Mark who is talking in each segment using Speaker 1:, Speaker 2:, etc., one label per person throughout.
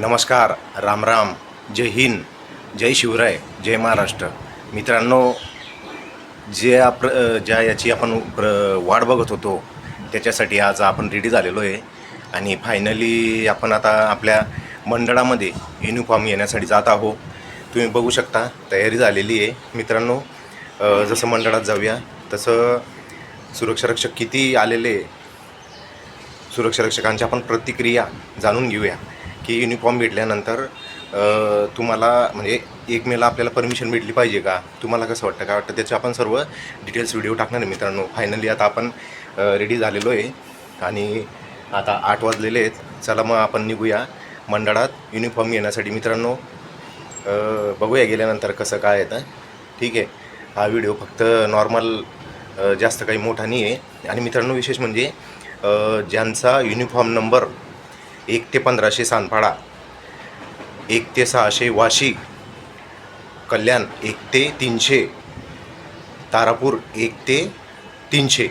Speaker 1: नमस्कार राम राम जय हिंद जय शिवराय जय महाराष्ट्र. मित्रांनो जे आप ज्या याची आपण प्र वाट बघत होतो त्याच्यासाठी आज आपण रेडी झालेलो आहे. आणि फायनली आपण आता आपल्या मंडळामध्ये युनिफॉर्म येण्यासाठी जात आहो तुम्ही बघू शकता तयारी झालेली आहे. मित्रांनो जसं मंडळात जाऊया तसं सुरक्षारक्षक किती आलेले सुरक्षारक्षकांच्या आपण प्रतिक्रिया जाणून घेऊया. की युनिफॉर्म भेटल्यानंतर तुम्हाला म्हणजे एक मेला आपल्याला परमिशन भेटली पाहिजे का? तुम्हाला कसं वाटतं? काय वाटतं? त्याचे आपण सर्व डिटेल्स व्हिडिओ टाकणार आहे मित्रांनो. फायनली आता आपण रेडी झालेलो आहे. आणि आता आठ वाजलेले आहेत. चला मग आपण निघूया. मंडळात युनिफॉर्म घेण्यासाठी मित्रांनो बघूया गेल्यानंतर कसं काय येतं. ठीक आहे? हा व्हिडिओ फक्त नॉर्मल जास्त काही मोठा नाही आहे आणि मित्रांनो विशेष म्हणजे ज्यांचा युनिफॉर्म नंबर एक ते पंधराशे सानपाडा एक ते सहाशे वाशी कल्याण एक ते तीनशे तारापूर एक ते तीनशे.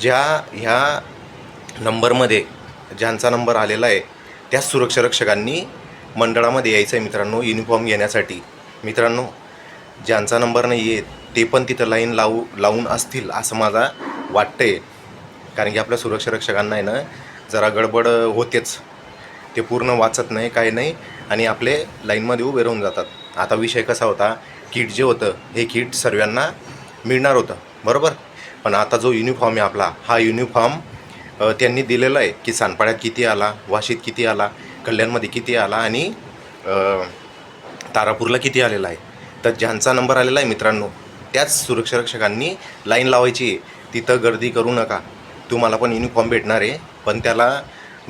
Speaker 1: ज्या ह्या नंबरमध्ये ज्यांचा नंबर आलेला आहे त्या सुरक्षारक्षकांनी मंडळामध्ये यायचं आहे मित्रांनो युनिफॉर्म घेण्यासाठी. मित्रांनो ज्यांचा नंबर नाही आहे ते पण तिथं लाईन लावू लावून असतील असं मला आहे कारण की आपल्या सुरक्षारक्षकांना आहे ना जरा गडबड होतेच. ते पूर्ण वाचत नाही काही नाही आणि आपले लाईनमध्ये उभे राहून जातात. आता विषय कसा होता किट जे होतं हे किट सर्वांना मिळणार होतं. बरोबर? पण आता जो युनिफॉर्म आहे आपला हा युनिफॉर्म त्यांनी दिलेला आहे की सानपाड्यात किती आला वाशीत किती आला कल्याणमध्ये किती आला आणि तारापूरला किती आलेला आहे. तर ज्यांचा नंबर आलेला आहे मित्रांनो त्याच सुरक्षारक्षकांनी लाईन लावायची आहे. तिथं गर्दी करू नका. तुम्हाला पण युनिफॉर्म भेटणार आहे. पण त्याला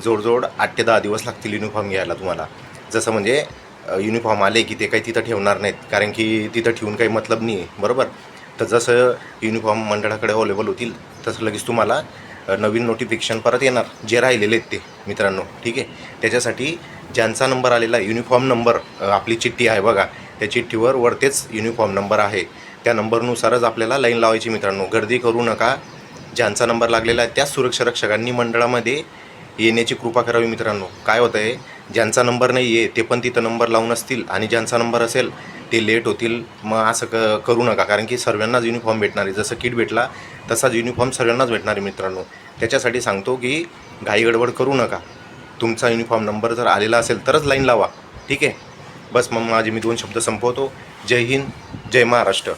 Speaker 1: जोडजोड आठ ते दहा दिवस लागतील युनिफॉर्म घ्यायला तुम्हाला. जसं म्हणजे युनिफॉर्म आले की ते काही तिथं ठेवणार नाहीत. कारण की तिथं ठेवून काही मतलब नाही आहे बरोबर? तर जसं युनिफॉर्म मंडळाकडे अवेलेबल होतील तसं लगेच तुम्हाला नवीन नोटिफिकेशन परत येणार. जे राहिलेले आहेत ते मित्रांनो. ठीक आहे? त्याच्यासाठी ज्यांचा नंबर आलेला युनिफॉर्म नंबर आपली चिठ्ठी आहे बघा. त्या चिठ्ठीवर वरतेच युनिफॉर्म नंबर आहे. त्या नंबरनुसारच आपल्याला लाईन लावायची मित्रांनो. गर्दी करू नका. ज्यांचा नंबर लागलेला आहे त्याच सुरक्षा रक्षकांनी मंडळामध्ये येण्याची कृपा करावी मित्रांनो. काय होतं आहे ज्यांचा नंबर नाही आहे ते पण तिथं नंबर लावून असतील आणि ज्यांचा नंबर असेल ते लेट होतील. मग असं क करू नका कारण की सर्वांनाच युनिफॉर्म भेटणार आहे. जसं किट भेटला तसाच युनिफॉर्म सर्वांनाच भेटणार आहे मित्रांनो. त्याच्यासाठी सांगतो की घाई गडबड करू नका. तुमचा युनिफॉर्म नंबर जर आलेला असेल तरच लाईन लावा. ठीक आहे? बस मग माझे मी दोन शब्द संपवतो. जय हिंद जय महाराष्ट्र.